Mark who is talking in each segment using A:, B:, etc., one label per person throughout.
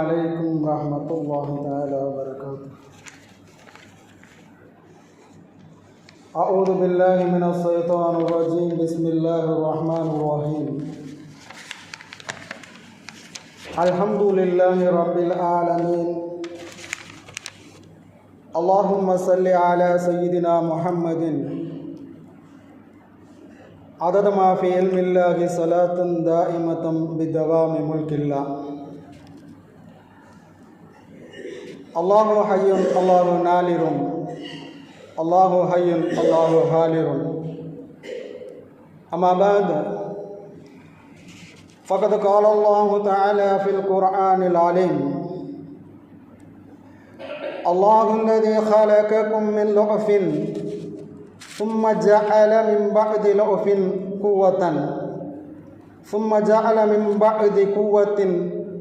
A: عليكم ورحمة الله تعالى وبركاته. أعوذ بالله من الشيطان الرجيم. بسم الله الرحمن الرحيم. الحمد لله رب العالمين. اللهم صل على سيدنا محمد. عدد ما في علم الله صلاة دائمة بدوام ملك الله. அல்லாஹு ஹய்யுன் அல்லாஹு நாலிரும் அல்லாஹு ஹய்யுன் அல்லாஹு ஹாலிரும் أما بعد فقد قال الله تعالى في القرآن العليم الله الذي خلقكم من لعف ثم جعل من بعد لعف قوة ثم جعل من بعد قوة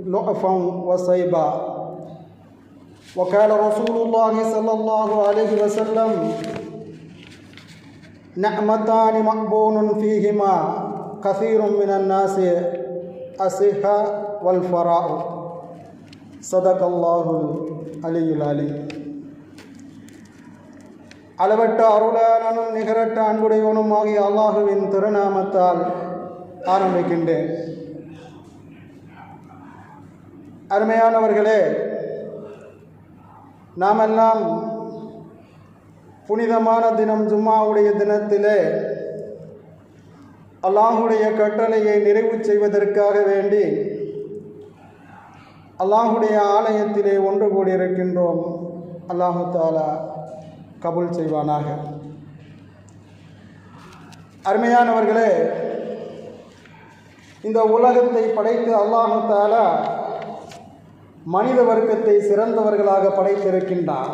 A: لعفا وصيبا وقال رسول الله صلى الله عليه وسلم نعمتان مقبول فيهما كثير من الناس الصحة والفراء صدق الله العلي العليم அளவற்ற அருளாளனும் நிகரற்ற அன்புடையவனும் ஆகிய அல்லாஹுவின் திருநாமத்தால் ஆரம்பிக்கின்றேன் அருமையானவர்களே நாமெல்லாம் புனிதமான தினம் ஜும்மாவுடைய தினத்திலே அல்லாஹுடைய கட்டளையை நிறைவு செய்வதற்காக வேண்டி அல்லாஹுடைய ஆலயத்திலே ஒன்று கூடியிருக்கின்றோம். அல்லாஹு தாலா கபுல் செய்வானாக. அருமையானவர்களே இந்த உலகத்தை படைத்து அல்லாஹு தாலா மனித வர்க்கத்தை சிறந்தவர்களாக படைத்திருக்கின்றான்.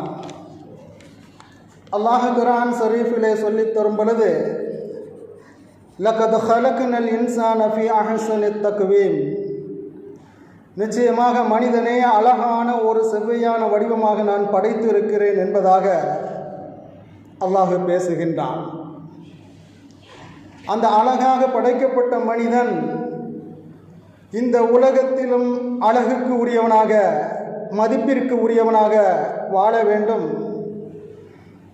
A: அல்லாஹ் குரான் ஷரீஃபிலே சொல்லித் தரும் பொழுது லக்கது ஹலக்குனல் இன்சான் அஃபி அஹசன் தக்குவீம் நிச்சயமாக மனிதனே அழகான ஒரு செவ்வையான வடிவமாக நான் படைத்து இருக்கிறேன் என்பதாக அல்லாஹு பேசுகின்றான். அந்த அழகாக படைக்கப்பட்ட மனிதன் இந்த உலகத்திலும் அழகுக்கு உரியவனாக மதிப்பிற்கு உரியவனாக வாழ வேண்டும்.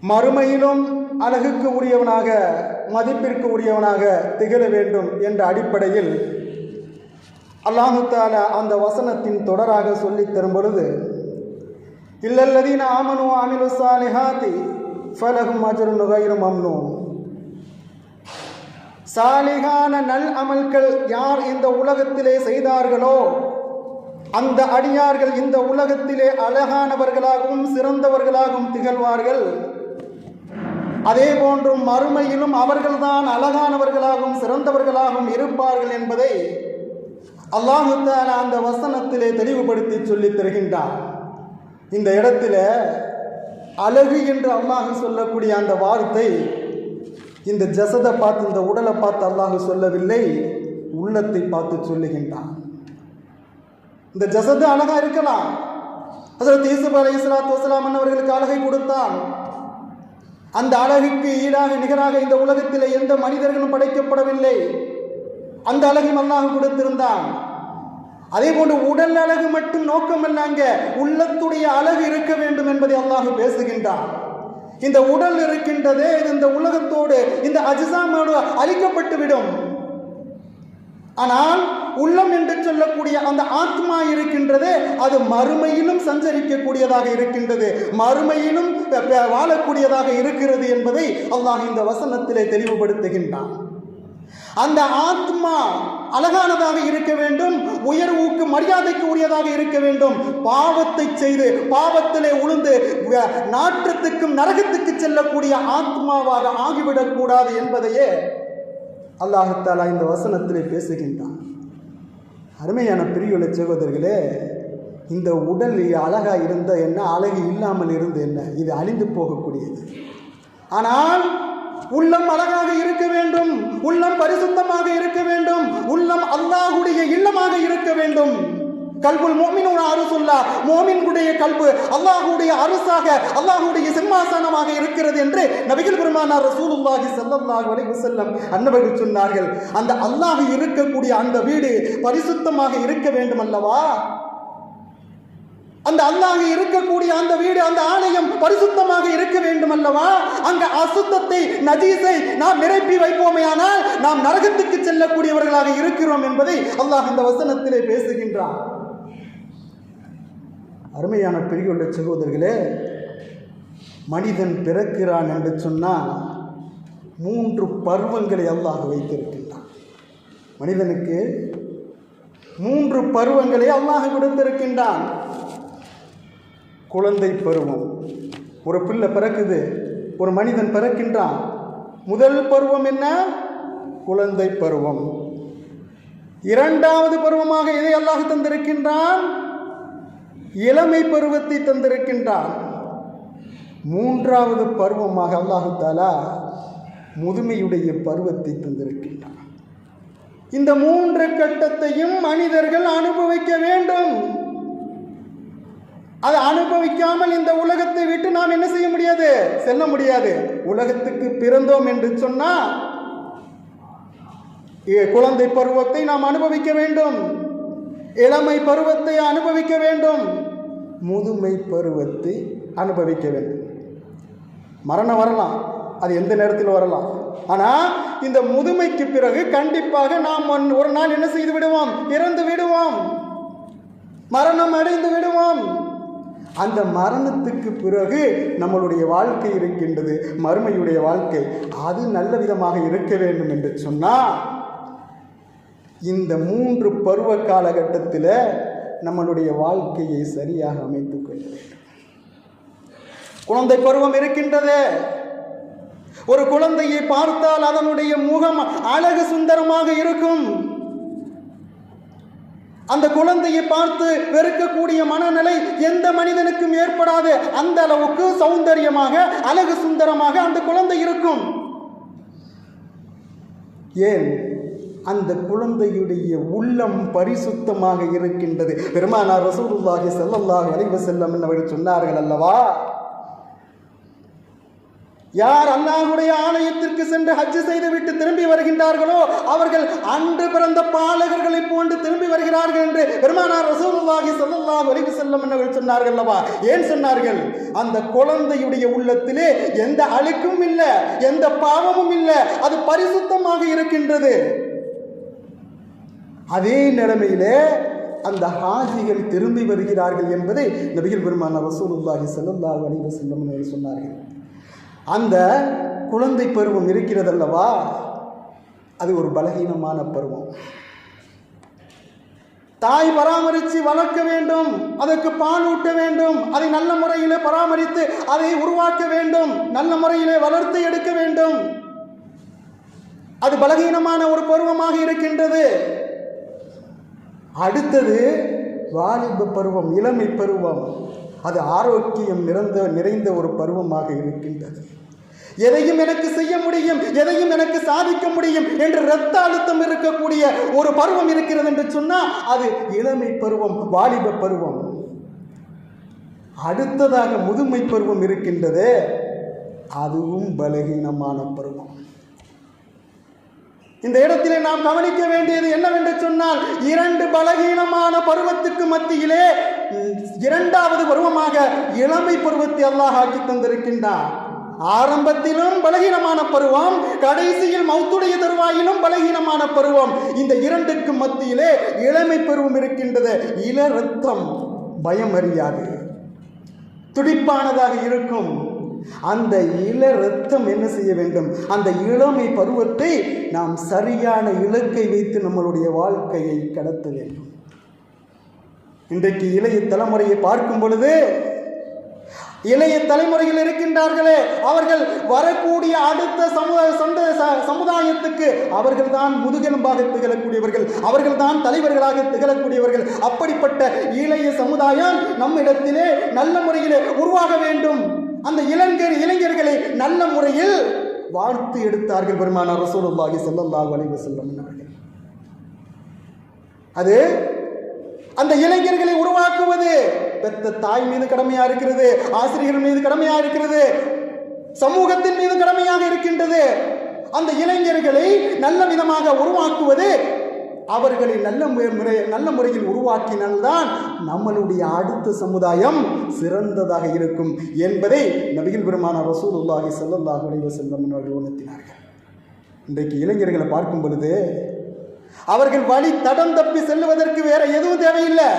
A: மறுமையிலும் அழகுக்கு உரியவனாக மதிப்பிற்கு உரியவனாக திகழ வேண்டும் என்ற அடிப்படையில் அல்லாஹுத்தால அந்த வசனத்தின் தொடராக சொல்லித் தரும் பொழுது இல்லல்லதீன ஆமனு அமிலு சாலிஹாதி ஃபலகும் அஜரு நுகையிலும் அம்னோம் சாலிகான நல் அமல்கள் யார் இந்த உலகத்திலே செய்தார்களோ அந்த அடியார்கள் இந்த உலகத்திலே அழகானவர்களாகவும் சிறந்தவர்களாகவும் திகழ்வார்கள். அதே போன்றும் மறுமையிலும் அவர்கள்தான் அழகானவர்களாகவும் சிறந்தவர்களாகவும் இருப்பார்கள் என்பதை அல்லாஹு அந்த வசனத்திலே தெளிவுபடுத்தி சொல்லித் தருகின்றார் இந்த இடத்துல அழகு என்று அல்லாஹு சொல்லக்கூடிய அந்த வார்த்தை இந்த ஜசதை பார்த்து இந்த உடலை பார்த்து அல்லாஹ் சொல்லவில்லை உள்ளத்தை பார்த்து சொல்லுகின்றான். இந்த ஜசது அழகா இருக்கலாம். ஹசரத் யூசுப் அலை இஸ்லாத்து வசலாம் அவர்களுக்கு அழகை கொடுத்தான். அந்த அழகுக்கு ஈடாக நிகராக இந்த உலகத்தில் எந்த மனிதர்களும் படைக்கப்படவில்லை. அந்த அழகை அல்லாஹ் கொடுத்திருந்தான். அதே போன்று உடல் அழகு மட்டும் நோக்கம் அங்க உள்ளத்துடைய அழகு இருக்க வேண்டும் என்பதை அல்லாஹ் பேசுகின்றான். இந்த உடல் இருக்கின்றதே இந்த உலகத்தோடு இந்த அஜிசாமோடு அழிக்கப்பட்டுவிடும். ஆனால் உள்ளம் என்று சொல்லக்கூடிய அந்த ஆத்மா இருக்கின்றது அது மறுமையிலும் சஞ்சரிக்கக்கூடியதாக இருக்கின்றது மறுமையிலும் வாழக்கூடியதாக இருக்கிறது என்பதை அல்லாஹ் இந்த வசனத்திலே தெளிவுபடுத்துகின்றான். அந்த ஆத்மா அழகானதாக இருக்க வேண்டும் உயர்வுக்கு மரியாதைக்கு உரியதாக இருக்க வேண்டும் பாவத்தை செய்து பாவத்திலே உளுந்து நாற்றத்துக்கும் நரகத்துக்கு செல்லக்கூடிய ஆத்மாவாக ஆகிவிடக்கூடாது என்பதையே அல்லாஹுத்தாலா இந்த வசனத்திலே பேசுகின்றான். அருமையான பிரியுள்ள சகோதரர்களே இந்த உடல் அழகா இருந்த என்ன அழகு இல்லாமல் இருந்த என்ன இது அழிந்து போகக்கூடியது. ஆனால் உள்ளம் அழகாக இருக்க வேண்டும் உள்ளம் பரிசுத்தமாக இருக்க வேண்டும் உள்ளம் அல்லாஹுடைய இல்லமாக இருக்க வேண்டும். கல்புல் மோமினோட அருசுல்லா மோமின்குடைய கல்பு அல்லாஹுடைய அரசாக அல்லாஹுடைய சிம்மாசனமாக இருக்கிறது என்று நபிகள் பெருமானார் ரசூலுல்லாஹி சல்லல்லாஹு அலைஹி வஸல்லம் அன்னவர்கள் சொன்னார்கள். அந்த அல்லாஹ் இருக்கக்கூடிய அந்த வீடு பரிசுத்தமாக இருக்க வேண்டும் அல்லவா அந்த அல்லாஹ் இருக்கக்கூடிய அந்த வீடு அந்த ஆலயம் பரிசுத்தமாக இருக்க வேண்டும் அல்லவா அங்க அசுத்தத்தை நஜீஸை நாம் நிரப்பி வைப்போமேயானால் நாம் நரகத்துக்கு செல்லக்கூடியவர்களாக இருக்கிறோம் என்பதை அல்லாஹ் இந்த வசனத்திலே பேசுகின்றான். அருமையான பெரியுள்ள சகோதரர்களே மனிதன் பிறக்கிறான் என்று சொன்னால் மூன்று பருவங்களை அல்லாஹ் வைத்திருக்கின்றான். மனிதனுக்கு மூன்று பருவங்களை அல்லாஹ் கொடுத்திருக்கின்றான். குழந்தை பருவம். ஒரு பிள்ளை பிறக்குது ஒரு மனிதன் பிறக்கின்றான். முதல் பருவம் என்ன? குழந்தை பருவம். இரண்டாவது பருவமாக எதை அல்லாஹ் தந்திருக்கின்றான்? இளமை பருவத்தை தந்திருக்கின்றான். மூன்றாவது பருவமாக அல்லாஹு தாலா முதுமையுடைய பருவத்தை தந்திருக்கின்றான். இந்த மூன்று கட்டத்தையும் மனிதர்கள் அனுபவிக்க வேண்டும். அதை அனுபவிக்காமல் இந்த உலகத்தை விட்டு நாம் என்ன செய்ய முடியாது? செல்ல முடியாது. உலகத்துக்கு பிறந்தோம் என்று சொன்னால் குழந்தை பருவத்தை நாம் அனுபவிக்க வேண்டும். இளமை பருவத்தை அனுபவிக்க வேண்டும். முதுமை பருவத்தை அனுபவிக்க வேண்டும். மரணம் வரலாம். அது எந்த நேரத்தில் வரலாம்? ஆனால் இந்த முதுமைக்கு பிறகு கண்டிப்பாக நாம் ஒரு நாள் என்ன செய்து விடுவோம்? இறந்து விடுவோம். மரணம் அடைந்து விடுவோம். அந்த மரணத்துக்கு பிறகு நம்மளுடைய வாழ்க்கை இருக்கின்றது மறுமையுடைய வாழ்க்கை. அது நல்ல விதமாக இருக்க வேண்டும் என்று சொன்னால் இந்த மூன்று பருவ காலகட்டத்தில் நம்மளுடைய வாழ்க்கையை சரியாக அமைத்துக் கொள்ள வேண்டும். குழந்தை பருவம் இருக்கின்றது. ஒரு குழந்தையை பார்த்தால் அதனுடைய முகம் அழகு சுந்தரமாக இருக்கும். அந்த குழந்தையை பார்த்து வெறுக்கக்கூடிய மனநிலை எந்த மனிதனுக்கும் ஏற்படாது. அந்த அளவுக்கு சௌந்தரியமாக அழகு சுந்தரமாக அந்த குழந்தை இருக்கும். ஏன்? அந்த குழந்தையுடைய உள்ளம் பரிசுத்தமாக இருக்கின்றது. பெருமானார் ரசூலுல்லாஹி ஸல்லல்லாஹு அலைஹி செல்லம் அவர்கள் சொன்னார்கள் அல்லவா? யார் அல்லாஹுடைய ஆலயத்திற்கு சென்று ஹஜ் செய்துவிட்டு திரும்பி வருகின்றார்களோ அவர்கள் அன்று பிறந்த பாலகர்களைப் போன்று திரும்பி வருகிறார்கள் என்று பெருமானார் ரசூலுல்லாஹி ஸல்லல்லாஹு அலைஹி வஸல்லம் என்னவர்கள் சொன்னார்கள் அல்லவா? ஏன் சொன்னார்கள்? அந்த குழந்தையுடைய உள்ளத்திலே எந்த அழுக்கும் இல்லை எந்த பாவமும் இல்லை அது பரிசுத்தமாக இருக்கின்றது. அதே நிலைமையிலே அந்த ஹாஜிகள் திரும்பி வருகிறார்கள் என்பதை நபிகள் பெருமான ரசூலுல்லாஹி ஸல்லல்லாஹு வணிக செல்லும் அவர்கள் சொன்னார்கள். அந்த குழந்தை பருவம் இருக்கிறதல்லவா? அது ஒரு பலகீனமான பருவம். தாய் பராமரித்து வளர்க்க வேண்டும் அதற்கு பால் ஊட்ட வேண்டும் அதை நல்ல முறையிலே பராமரித்து அதை உருவாக்க வேண்டும் நல்ல முறையிலே வளர்த்து எடுக்க வேண்டும். அது பலகீனமான ஒரு பருவமாக இருக்கின்றது. அடுத்தது வாலிப பருவம் இளமை பருவம். அது ஆரோக்கியம் நிறைந்த நிறைந்த ஒரு பருவமாக இருக்கின்றது. எதையும் எனக்கு செய்ய முடியும் எதையும் எனக்கு சாதிக்க முடியும் என்று இரத்த அழுத்தம் இருக்கக்கூடிய ஒரு பருவம் இருக்கிறது என்று சொன்னால் அது இளமை பருவம் வாலிப பருவம். அடுத்ததாக முதுமை பருவம் இருக்கின்றது. அதுவும் பலகீனமான பருவம். இந்த இடத்திலே நாம் கவனிக்க வேண்டியது என்னவென்று சொன்னால் இரண்டு பலகீனமான பருவத்துக்கு மத்தியிலே இரண்டாவது பருவமாக இளமை பருவத்தை அல்லாஹ் ஆக்கி தந்திருக்கின்றான். ஆரம்பத்திலும் பலகீனமான பருவம் கடைசியில் மௌத்துடைய தருவாயிலும் பலகீனமான பருவம். இந்த இரண்டுக்கு மத்தியிலே இளமை பருவம் இருக்கின்றது. இள ரத்தம் பயம் அறியாது. துடிப்பானதாக இருக்கும். அந்த இள ரத்தம் என்ன செய்ய வேண்டும்? அந்த இளமை பருவத்தை நாம் சரியான இலக்கை வைத்து நம்மளுடைய வாழ்க்கையை கடத்த வேண்டும். இன்றைக்கு இளைய தலைமுறையை பார்க்கும் பொழுது இளைய தலைமுறையில் இருக்கின்றார்களே அவர்கள் வரக்கூடிய அடுத்த சமுதாய சொந்த ச- சமுதாயத்துக்கு அவர்கள் தான் முதுகெலும்பாக திகழக்கூடியவர்கள் அவர்கள் தான் தலைவர்களாக திகழக்கூடியவர்கள். அப்படிப்பட்ட இளைய சமுதாயம் நம்மிடத்திலே நல்ல முறையிலே உருவாக வேண்டும். அந்த இள நல்ல முறையில் வாழ்த்து எடுத்தார்கள் பெருமானார் ரசூலுல்லாஹி ஸல்லல்லாஹு அலைஹி வஸல்லம் அது அந்த இளைஞர்களை உருவாக்குவது பெத்த தாய் மீது கடமையா இருக்கிறது ஆசிரியர்கள் மீது கடமையா இருக்கிறது சமூகத்தின் மீது கடமையாக இருக்கின்றது. அந்த இளைஞர்களை நல்ல விதமாக உருவாக்குவது அவர்களை நல்ல முறை நல்ல முறையில் உருவாக்கினால்தான் நம்மளுடைய அடுத்த சமுதாயம் சிறந்ததாக இருக்கும் என்பதை நபிகள் பெருமான ரசூலுல்லாஹி ஸல்லல்லாஹு அலைஹி வஸல்லம் அவர்கள் உணர்த்தினார்கள். இன்றைக்கு இளைஞர்களை பார்க்கும் பொழுது அவர்கள் வழி தடம் தப்பி செல்லுவதற்கு வேற எதுவும் தேவையில்லை.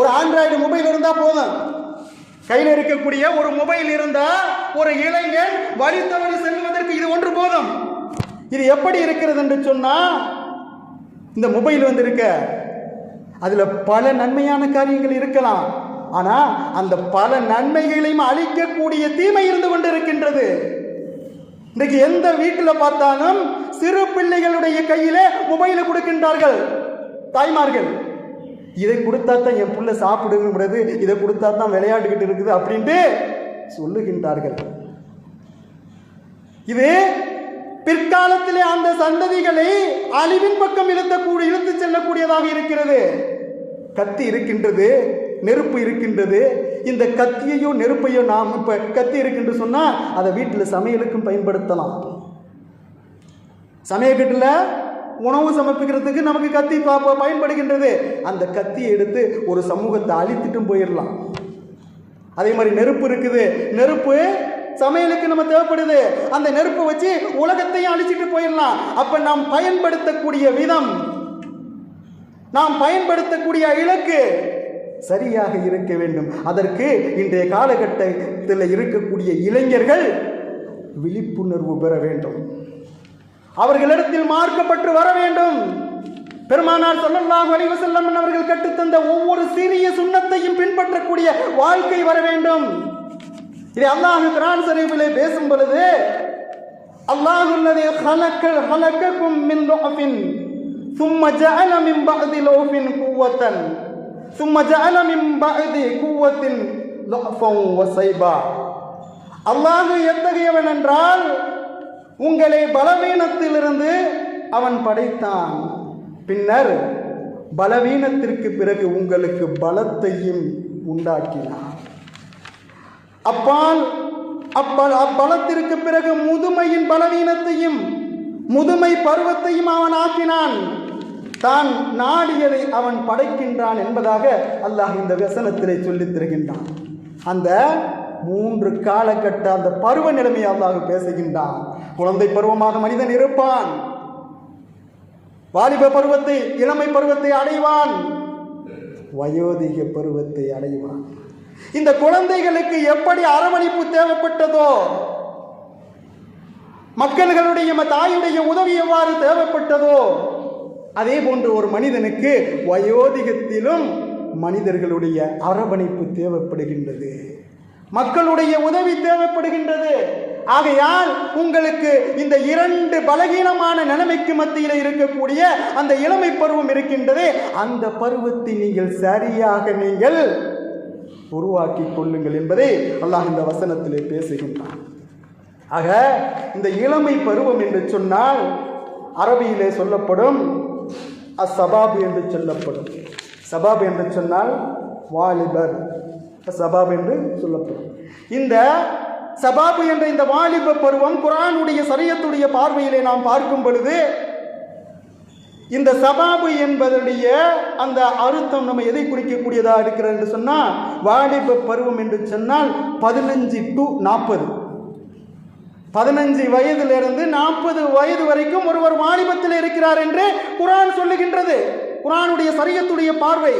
A: ஒரு ஆண்ட்ராய்டு மொபைல் இருந்தால் போதும். கையில் இருக்கக்கூடிய ஒரு மொபைல் இருந்தால் ஒரு இளைஞன் வழி தவறி செல்வதற்கு இது ஒன்று போதும். இது எப்படி இருக்கிறது என்று சொன்னால் இந்த மொபைல் வந்து இருக்க அதில் பல நன்மையான காரியங்கள் இருக்கலாம். ஆனால் அந்த பல நன்மைகளையும் அழிக்கக்கூடிய தீமை இருந்து கொண்டு இருக்கின்றது இன்றைக்கு எந்த வீட்டில் பார்த்தாலும் சிறு பிள்ளைகளுடைய கையில் மொபைலை கொடுக்கின்றார்கள். தாய்மார்கள் இதை கொடுத்தா தான் என் பிள்ளை சாப்பிடுங்கிறது இதை கொடுத்தா தான் விளையாண்டுக்கிட்டு இருக்குது அப்படின்ட்டு சொல்லுகின்றார்கள். இது பிற்காலத்திலே அந்த சந்ததிகளை அழிவின் பக்கம் இழுத்தக்கூடிய இழுத்து செல்லக்கூடியதாக இருக்கிறது. கத்தி இருக்கின்றது நெருப்பு இருக்கின்றது. இந்த கத்தியையோ நெருப்பையோ நாம் இப்போ கத்தி இருக்குன்னு சொன்னால் அதை வீட்டில் சமையலுக்கும் பயன்படுத்தலாம். சமையக்கட்டில் உணவு சமர்ப்பிக்கிறதுக்கு நமக்கு கத்தி பயன்படுகின்றது. அந்த கத்தியை எடுத்து ஒரு சமூகத்தை அழித்துட்டும் போயிடலாம். அதே மாதிரி நெருப்பு இருக்குது. நெருப்பு சமையலுக்கு நம்ம தேவைப்படுது. அந்த நெருப்பு வச்சு உலகத்தையும் அழிச்சிட்டு போயிடலாம். அப்ப நாம் பயன்படுத்தக்கூடிய விதம் நாம் பயன்படுத்தக்கூடிய இலக்கு சரியாக இருக்க வேண்டும். அதற்கு இன்றைய காலகட்டத்தில் இருக்கக்கூடிய இளைஞர்கள் விழிப்புணர்வு பெற வேண்டும். அவர்களிடத்தில் மார்க்கப்பட்டு வர வேண்டும். பெருமானார் ஸல்லல்லாஹு வலிவு செல்லம் அவர்கள் கற்றுத்தந்த ஒவ்வொரு சிறிய சுண்ணத்தையும் பின்பற்றக்கூடிய வாழ்க்கை வர வேண்டும். இது அல்லாஹ் குர்ஆன் ஷரீஃபிலே பேசும் பொழுது அல்லாஹு அல்லதி خلق خلقكم من ضعف ثم جعل من بعد ضعف قوة ثم جعل من بعد قوة ضعفا وشيبا அல்லாஹ் எத்தகையவன் என்றால் உங்களை பலவீனத்திலிருந்து அவன் படைத்தான் பின்னர் பலவீனத்திற்கு பிறகு உங்களுக்கு பலத்தையும் உண்டாக்கினான் அப்பால் அப்ப அப்பலத்திற்கு பிறகு முதுமையின் பலவீனத்தையும் முதுமை பருவத்தையும் அவன் ஆக்கினான். தான் நாடியதை அவன் படைக்கின்றான் என்பதாக அல்லாஹ் இந்த வசனத்திலே சொல்லித் தருகின்றான். அந்த மூன்று காலகட்ட அந்த பருவ நிலைமையை அல்லாஹ் பேசுகின்றான். குழந்தை பருவமாக மனிதன் இருப்பான். வாலிப பருவத்தை இளமை பருவத்தை அடைவான். வயோதிக பருவத்தை அடைவான். இந்த குழந்தைகளுக்கு எப்படி அரவணைப்பு தேவைப்பட்டதோ மக்கள்களுடைய தாயுடைய உதவி எவ்வாறு தேவைப்பட்டதோ அதே போன்று ஒரு மனிதனுக்கு வயோதிகத்திலும் மனிதர்களுடைய அரவணைப்பு தேவைப்படுகின்றது. மக்களுடைய உதவி தேவைப்படுகின்றது. ஆகையால் உங்களுக்கு இந்த இரண்டு பலகீனமான நிலைமைக்கு மத்தியில் இருக்கக்கூடிய அந்த இளமை பருவம் இருக்கின்றதே. அந்த பருவத்தை நீங்கள் சரியாக நீங்கள் உருவாக்கி கொள்ளுங்கள் என்பதை அல்லாஹ் இந்த வசனத்திலே பேசுகின்றான். ஆக இந்த இளமை பருவம் என்று சொன்னால் அரபியிலே சொல்லப்படும் அசபாப் என்று சொல்லப்படும். சபாப் என்று சொன்னால் வாலிபர். சபாப் என்று சொல்லப்படும். இந்த சபாபு என்ற இந்த வாலிப பருவம் குரானுடைய சரியத்துடைய பார்வையிலே நாம் பார்க்கும் பொழுது இந்த சபாபு என்பதனுடைய அந்த அர்த்தம் நம்ம எதை குறிக்கக்கூடியதா இருக்கிறது என்று சொன்னால் வாலிப பருவம் என்று சொன்னால் பதினஞ்சு டு நாற்பது. பதினஞ்சு வயதிலிருந்து நாற்பது வயது வரைக்கும் ஒருவர் வாலிபத்தில் இருக்கிறார் என்று குரான் சொல்லுகின்றது. குரானுடைய சரியத்துடைய பார்வை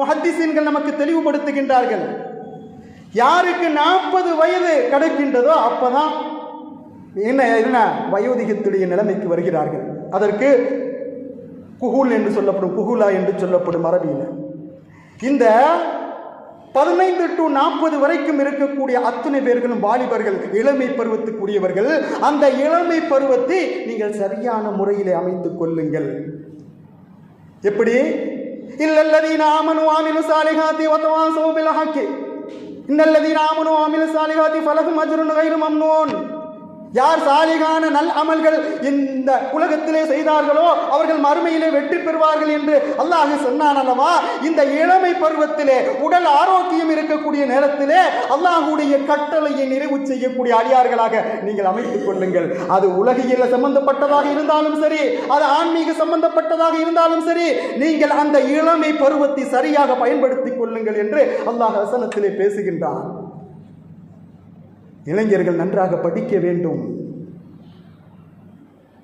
A: முஹத்திசீன்கள் நமக்கு தெளிவுபடுத்துகின்றார்கள். யாருக்கு நாற்பது வயது கிடைக்கின்றதோ அப்பதான் என்ன என்ன வயோதிகத்துடைய நிலைமைக்கு வருகிறார்கள். அதற்கு குகுல் என்று சொல்லப்படும் குகுலா என்று சொல்லப்படும் அரபியில். இந்த பதினைந்து டு நாற்பது வரைக்கும் இருக்கக்கூடிய அத்தனை பேர்களும் வாலிபர்கள் இளமை பருவத்துக்குரியவர்கள் அந்த இளமை பருவத்தை நீங்கள் சரியான முறையிலே அமைத்துக் கொள்ளுங்கள். எப்படி? இல்லல்லதீன ஆமனு ஆமிலு சாலிஹாத்தி வதவாசவு பில் ஹக்கி இன்னல்லதீன ஆமனு ஆமிலு சாலிஹாத்தி ஃபலகும் அஜ்ருன் கைரு மம்னூன் யார் சாலிகான நல் அமல்கள் இந்த உலகத்திலே செய்தார்களோ அவர்கள் மறுமையிலே வெற்றி பெறுவார்கள் என்று அல்லாஹ் சொன்னான் அல்லவா? இந்த இளமை பருவத்திலே உடல் ஆரோக்கியம் இருக்கக்கூடிய நேரத்திலே அல்லாஹுடைய கட்டளையை நிறைவு செய்யக்கூடிய அடியார்களாக நீங்கள் அமைத்துக் கொள்ளுங்கள். அது உலகியல் சம்பந்தப்பட்டதாக இருந்தாலும் சரி அது ஆன்மீக சம்பந்தப்பட்டதாக இருந்தாலும் சரி நீங்கள் அந்த இளமை பருவத்தை சரியாக பயன்படுத்திக் கொள்ளுங்கள் என்று அல்லாஹ் வசனத்திலே பேசுகின்றான். இளைஞர்கள் நன்றாக படிக்க வேண்டும்.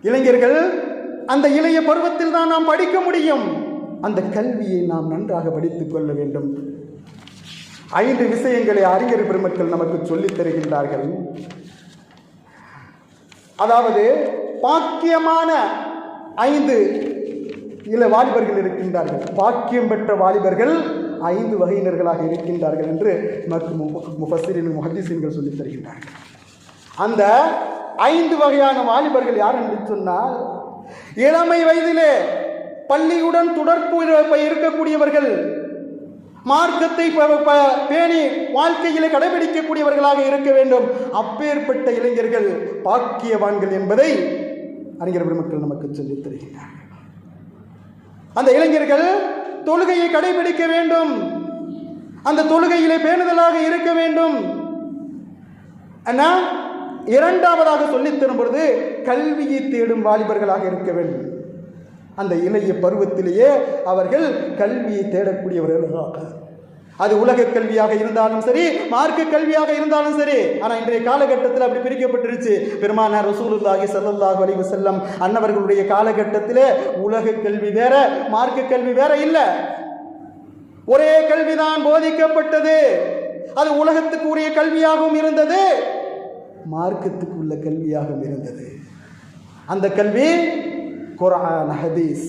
A: இளைஞர்கள் அந்த இளைய பருவத்தில் தான் நாம் படிக்க முடியும். அந்த கல்வியை நாம் நன்றாக படித்துக் கொள்ள வேண்டும். ஐந்து விஷயங்களை அறிஞர் பெருமக்கள் நமக்கு சொல்லித் தருகின்றார்கள். அதாவது பாக்கியமான ஐந்து இள வாலிபர்கள் இருக்கின்றார்கள். பாக்கியம் பெற்ற வாலிபர்கள் ஐந்து வகையினர்களாக இருக்கின்றார்கள் என்று நமக்கு முஃபசிரின் முஹத்திசீன்கள் சொல்லித் தருகின்றார்கள். அந்த ஐந்து வகையான வாலிபர்கள் யார் என்று சொன்னால் இளமை வயதிலே பள்ளியுடன் தொடர்பு இருக்கக்கூடியவர்கள் மார்க்கத்தை ப- பேணி வாழ்க்கையிலே கடைபிடிக்கக்கூடியவர்களாக இருக்க வேண்டும். அப்பேற்பட்ட இளைஞர்கள் பாக்கியவான்கள் என்பதை அறிஞர் பெருமக்கள் நமக்கு சொல்லித் தருகின்றார்கள். அந்த இளைஞர்கள் தொழுகையை கடைபிடிக்க வேண்டும். அந்த தொழுகையிலே பேணுதலாக இருக்க வேண்டும். அண்ணா இரண்டாவதாக சொல்லித் தரும் பொழுது கல்வியை தேடும் வாலிபர்களாக இருக்க வேண்டும். அந்த இளைய பருவத்திலேயே அவர்கள் கல்வியை தேடக்கூடியவர்களாக. அது உலக கல்வியாக இருந்தாலும் சரி மார்க்க கல்வியாக இருந்தாலும் சரி. ஆனால் இன்றைய காலகட்டத்தில் அப்படி பிரிக்கப்பட்டிருச்சு. பெருமானார் ரசூலுல்லாஹி சல்லாஹ் அலைஹி செல்லம் அன்னவர்களுடைய காலகட்டத்தில் உலக கல்வி வேற மார்க்க கல்வி வேற இல்லை. ஒரே கல்விதான் போதிக்கப்பட்டது. அது உலகத்துக்கு உரிய கல்வியாகவும் இருந்தது. மார்க்கத்துக்கு உள்ள கல்வியாகவும் இருந்தது. அந்த கல்வி குரான் ஹதீஸ்.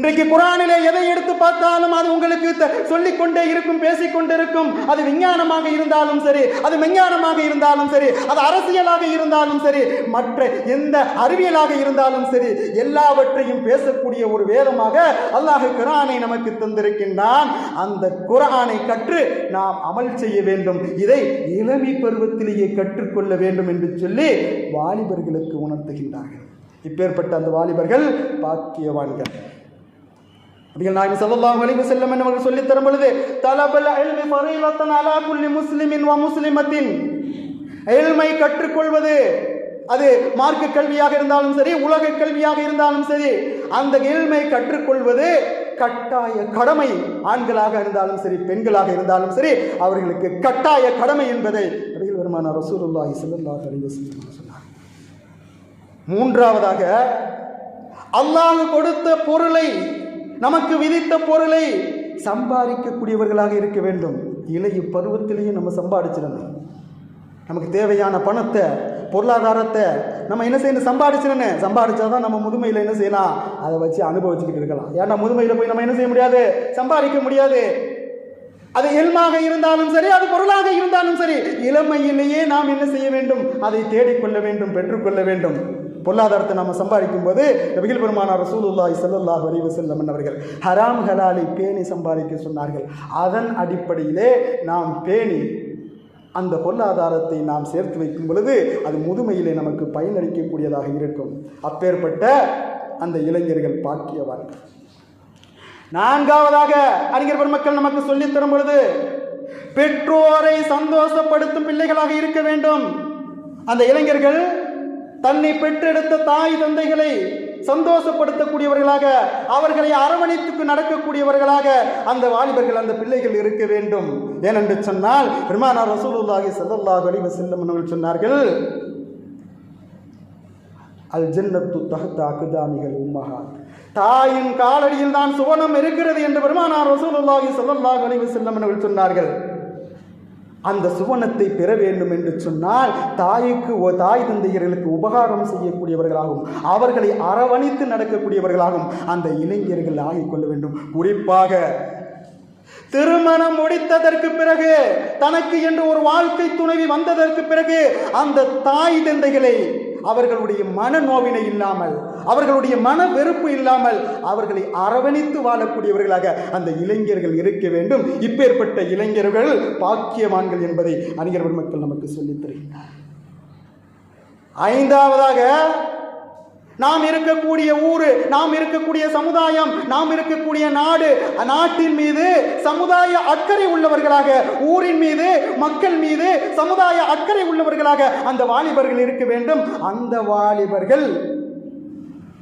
A: இன்றைக்கு குரானிலே எதை எடுத்து பார்த்தாலும் அது உங்களுக்கு த- சொல்லிக் கொண்டே இருக்கும் பேசிக்கொண்டே இருக்கும் அது விஞ்ஞானமாக இருந்தாலும் சரி அது விஞ்ஞானமாக இருந்தாலும் சரி அது அரசியலாக இருந்தாலும் சரி மற்ற எந்த அறிவியலாக இருந்தாலும் சரி எல்லாவற்றையும் பேசக்கூடிய ஒரு வேதமாக அல்லாஹ் குரானை நமக்கு தந்திருக்கின்றான். அந்த குரானை கற்று நாம் அமல் செய்ய வேண்டும். இதை இளமை பருவத்திலேயே கற்றுக்கொள்ள வேண்டும் என்று சொல்லி வாலிபர்களுக்கு உணர்த்துகின்றார்கள். இப்பேற்பட்ட அந்த வாலிபர்கள் பாக்கியவான்கள். நபிகள் நாயகம் ஸல்லல்லாஹு அலைஹி வஸல்லம் அவர்கள் சொல்லித் தரும் பொழுது தலபல் இல்மி ஃபரீலத்தன் அலா குல்லி முஸ்லிமின் வ முஸ்லிமத்தின் இல்மை கற்றுக்கொள்வது அது மார்க்க கல்வியாக இருந்தாலும் சரி உலக கல்வியாக இருந்தாலும் சரி அந்த இல்மை கற்றுக்கொள்வது கட்டாய கடமை. ஆண்களாக இருந்தாலும் சரி பெண்களாக இருந்தாலும் சரி அவர்களுக்கு கட்டாய கடமை என்பதை நபிகள் பெருமான ரசூலுல்லாஹி ஸல்லல்லாஹு அலைஹி வஸல்லம் சொன்னார். மூன்றாவதாக அல்லாஹ் கொடுத்த பொருளை நமக்கு விதித்த பொருளை சம்பாதிக்கக்கூடியவர்களாக இருக்க வேண்டும். இளைய பருவத்திலேயே நம்ம சம்பாதிச்சிடணும். நமக்கு தேவையான பணத்தை பொருளாதாரத்தை நம்ம என்ன செய்யணும்? சம்பாதிச்சிடணும். சம்பாதிச்சாதான் நம்ம முதுமையில் என்ன செய்யலாம்? அதை வச்சு அனுபவிச்சுக்கிட்டு இருக்கலாம். ஏன்னா முதுமையில் போய் நம்ம என்ன செய்ய முடியாது? சம்பாதிக்க முடியாது. அது இல்மாக இருந்தாலும் சரி அது பொருளாக இருந்தாலும் சரி இளமையிலேயே நாம் என்ன செய்ய வேண்டும்? அதை தேடிக்கொள்ள வேண்டும் பெற்றுக்கொள்ள வேண்டும். பொருளாதாரத்தை நம்ம சம்பாதிக்கும் போது நபிகள் பெருமானார் ரசூலுல்லாஹி ஸல்லல்லாஹு அலைஹி அவர்கள் ஹராம் ஹலாலை பேணி சம்பாதிக்க சொன்னார்கள். அதன் அடிப்படையிலே நாம் பேணி அந்த பொருளாதாரத்தை நாம் சேர்த்து வைக்கும் பொழுது அது முதுமையிலே நமக்கு பயனளிக்கக்கூடியதாக இருக்கும். அப்பேற்பட்ட அந்த இளைஞர்கள் பாக்கியவார்கள் நான்காவதாக அறிஞர் பெருமக்கள் நமக்கு சொல்லித்தரும் பொழுது பெற்றோரை சந்தோஷப்படுத்தும் பிள்ளைகளாக இருக்க வேண்டும். அந்த இளைஞர்கள் தன்னை பெற்றெடுத்த தாய் தந்தைகளை சந்தோஷப்படுத்தக்கூடியவர்களாக அவர்களை அரவணைத்துக்கு நடக்கக்கூடியவர்களாக அந்த வாலிபர்கள் அந்த பிள்ளைகள் இருக்க வேண்டும். ஏனென்று சொன்னால் பெருமானார் ரசூலுல்லாஹி ஸல்லல்லாஹு அலிவ வஸல்லம் அவர்கள் சொன்னார்கள் அல் ஜன்னத்து தஹ்த அக்தாமிகள் தாயின் காலடியில் தான் சுவனம் இருக்கிறது என்று பெருமானார் ரசூலுல்லாஹி ஸல்லல்லாஹு அலிவ வஸல்லம் அவர்கள் சொன்னார்கள். அந்த சுவனத்தை பெற வேண்டும் என்று சொன்னால் தாய்க்கு தாய் தந்தையர்களுக்கு உபகாரம் செய்யக்கூடியவர்களாகவும் அவர்களை அரவணைத்து நடக்கக்கூடியவர்களாகவும் அந்த இளைஞர்கள் ஆகிக் கொள்ள வேண்டும். குறிப்பாக திருமணம் முடித்ததற்கு பிறகு தனக்கு என்று ஒரு வாழ்க்கை துணைவி வந்ததற்கு பிறகு அந்த தாய் தந்தைகளை அவர்களுடைய மனநோவினை இல்லாமல் அவர்களுடைய மன வெறுப்பு இல்லாமல் அவர்களை அரவணைத்து வாழக்கூடியவர்களாக அந்த இளைஞர்கள் இருக்க வேண்டும். இப்பேற்பட்ட இளைஞர்கள் பாக்கியவான்கள் என்பதை அறிஞர் பெருமக்கள் நமக்கு சொல்லித் தருகிறார். ஐந்தாவதாக நாம் இருக்கக்கூடிய ஊரு நாம் இருக்கக்கூடிய சமுதாயம் நாம் இருக்கக்கூடிய நாடு நாட்டின் மீது சமுதாய அக்கறை உள்ளவர்களாக ஊரின் மீது மக்கள் மீது சமுதாய அக்கறை உள்ளவர்களாக அந்த வாலிபர்கள் இருக்க வேண்டும். அந்த வாலிபர்கள்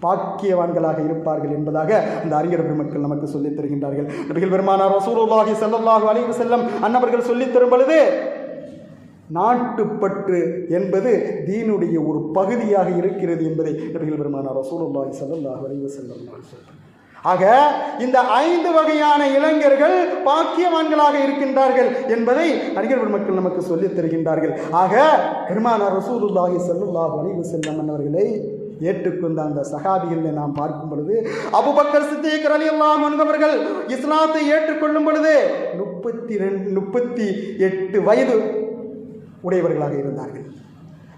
A: பாக்கியவான்களாக இருப்பார்கள் என்பதாக அந்த அறிஞர் பெருமக்கள் நமக்கு சொல்லித் தருகின்றார்கள். நபிகள் பெருமானார் ரசூலுல்லாஹி ஸல்லல்லாஹு அலைஹி வஸல்லம் அன்னவர்கள் சொல்லித் தரும் பொழுது நாட்டுப்பற்று என்பது தீனுடைய ஒரு பகுதியாக இருக்கிறது என்பதை நபிகள் பெருமானார் ரசூலுல்லாஹி ஸல்லல்லாஹு அலைஹி வஸல்லம் ஆக இந்த ஐந்து வகையான இளைஞர்கள் பாக்கியவான்களாக இருக்கின்றார்கள் என்பதை நடிகர் பெருமக்கள் நமக்கு சொல்லித் தருகின்றார்கள். ஆக பெருமானார் ரசூலுல்லாஹி ஸல்லல்லாஹு அலைஹி வஸல்லம் அவர்களை ஏற்றுக்கொண்ட அந்த சகாபிகளை நாம் பார்க்கும் பொழுது அபுபக்கர் சித்திக் அலி அல்லாம் அவர்கள் இஸ்லாத்தை ஏற்றுக்கொள்ளும் பொழுது முப்பத்தி ரெண்டு முப்பத்தி எட்டு வயது உடையவர்களாக இருந்தார்கள்.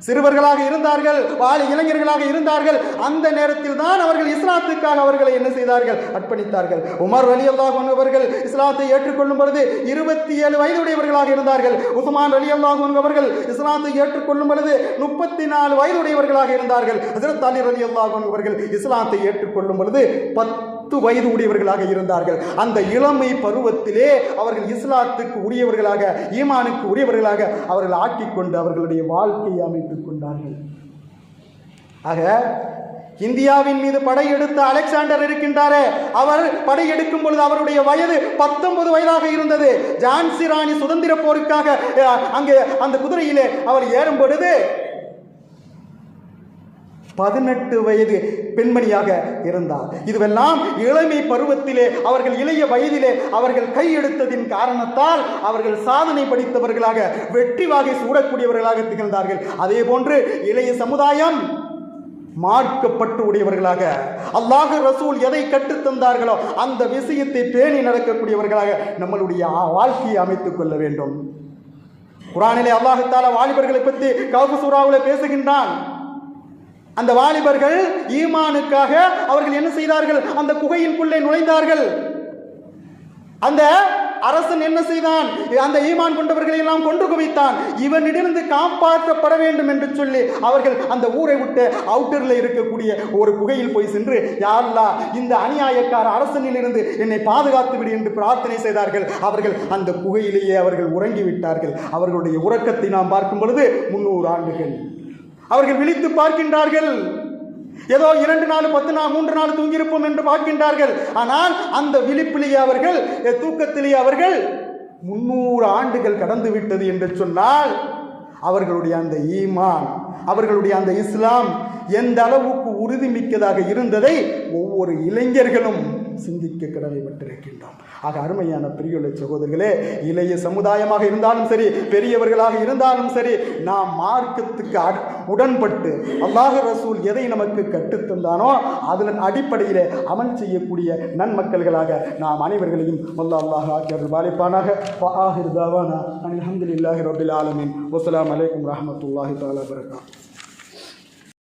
A: சிறுவர்களாக இருந்தார்கள் வாலி இளைஞர்களாக இருந்தார்கள். அந்த நேரத்தில் தான் அவர்கள் இஸ்லாத்துக்காக அவர்களை என்ன செய்தார்கள்? அர்ப்பணித்தார்கள். உமர் அலி அல்லாஹ் அவர்கள் இஸ்லாத்தை ஏற்றுக்கொள்ளும் பொழுது இருபத்தி ஏழு வயதுடையவர்களாக இருந்தார்கள். உஸ்மான் அலி அல்லாஹ் அவர்கள் இஸ்லாத்தை ஏற்றுக்கொள்ளும் பொழுது முப்பத்தி நாலு வயதுடையவர்களாக இருந்தார்கள். ஹசரத் அலி அலி அல்லாஹ் அவர்கள் இஸ்லாத்தை ஏற்றுக்கொள்ளும் பொழுது பத் பத்து வயது உடையவர்களாக இருந்தார்கள். அந்த இளமை பருவத்திலே அவர்கள் இஸ்லாத்துக்கு உரியவர்களாக ஈமானுக்கு உரியவர்களாக அவர்கள் ஆட்டிக்கொண்டு அவர்களுடைய வாழ்க்கையை அமைத்துக் கொண்டார்கள். ஆக இந்தியாவின் மீது படையெடுத்த அலெக்சாண்டர் இருக்கின்றாரே அவர் படையெடுக்கும் பொழுது அவருடைய வயது பத்தொன்பது வயதாக இருந்தது. ஜான்சி ராணி சுதந்திர போருக்காக அங்கே அந்த குதிரையிலே அவர் ஏறும் பொழுது பதினெட்டு வயது பெண்மணியாக இருந்தார். இதுவெல்லாம் இளமை பருவத்திலே அவர்கள் இளைய வயதிலே அவர்கள் கையெடுத்ததின் காரணத்தால் அவர்கள் சாதனை படித்தவர்களாக வெற்றி வாகை சூடக்கூடியவர்களாக திகழ்ந்தார்கள். அதே போன்று இளைய சமுதாயம் மார்க்கப்பட்டு உடையவர்களாக அல்லாஹ் ரசூல் எதை கற்றுத் தந்தார்களோ அந்த விஷயத்தை பேணி நடக்கக்கூடியவர்களாக நம்மளுடைய வாழ்க்கையை அமைத்துக் கொள்ள வேண்டும். குரானிலே அல்லாஹத்தால வாலிபர்களை பற்றி கவுசூராவில் பேசுகின்றான். அந்த வாலிபர்கள் ஈமானுக்காக அவர்கள் என்ன செய்தார்கள்? அந்த குகையின்குள்ளே நுழைந்தார்கள். அந்த அரசன் என்ன செய்தான்? அந்த ஈமான் கொண்டவர்களை எல்லாம் கொன்று குவித்தான். இவனிடமிருந்து காப்பாற்றப்பட வேண்டும் என்று சொல்லி அவர்கள் அந்த ஊரை விட்டு அவுட்டரில் இருக்கக்கூடிய ஒரு குகையில் போய் சென்று யாருலா இந்த அநியாயக்கார அரசனிலிருந்து என்னை பாதுகாத்து விடு என்று பிரார்த்தனை செய்தார்கள். அவர்கள் அந்த குகையிலேயே அவர்கள் உறங்கிவிட்டார்கள். அவர்களுடைய உறக்கத்தை நாம் பார்க்கும் பொழுது முன்னூறு ஆண்டுகள் அவர்கள் விழித்து பார்க்கின்றார்கள். ஏதோ இரண்டு நாள் பத்து நாள் மூன்று நாள் தூங்கியிருப்போம் என்று பார்க்கின்றார்கள். ஆனால் அந்த விழிப்பிலேயே அவர்கள் தூக்கத்திலேயே அவர்கள் முன்னூறு ஆண்டுகள் கடந்து விட்டது என்று சொன்னால் அவர்களுடைய அந்த ஈமான் அவர்களுடைய அந்த இஸ்லாம் எந்த அளவுக்கு உறுதிமிக்கதாக இருந்ததை ஒவ்வொரு இளைஞர்களும் சிந்திக்க கடமைப்பட்டிருக்கின்றோம். ஆக அருமையான பிரியுள்ள சகோதரர்களே இளைய சமுதாயமாக இருந்தாலும் சரி பெரியவர்களாக இருந்தாலும் சரி நாம் மார்க்கத்துக்கு உடன்பட்டு அல்லாஹ் ரசூல் எதை நமக்கு கற்றுத்தந்தானோ அதன் அடிப்படையில் அமல் செய்யக்கூடிய நன்மக்கள்களாக நாம் அனைவர்களையும் அல்லா அல்லாஹ் ஆக்கியவர்கள் பாலிப்பானாக. ஆஹிர் தாவானா ரபில் ஆலமின். வஸ்ஸலாமு அலைக்கும் ரஹமத்துல்லாஹி தாலா வரகாத்துஹு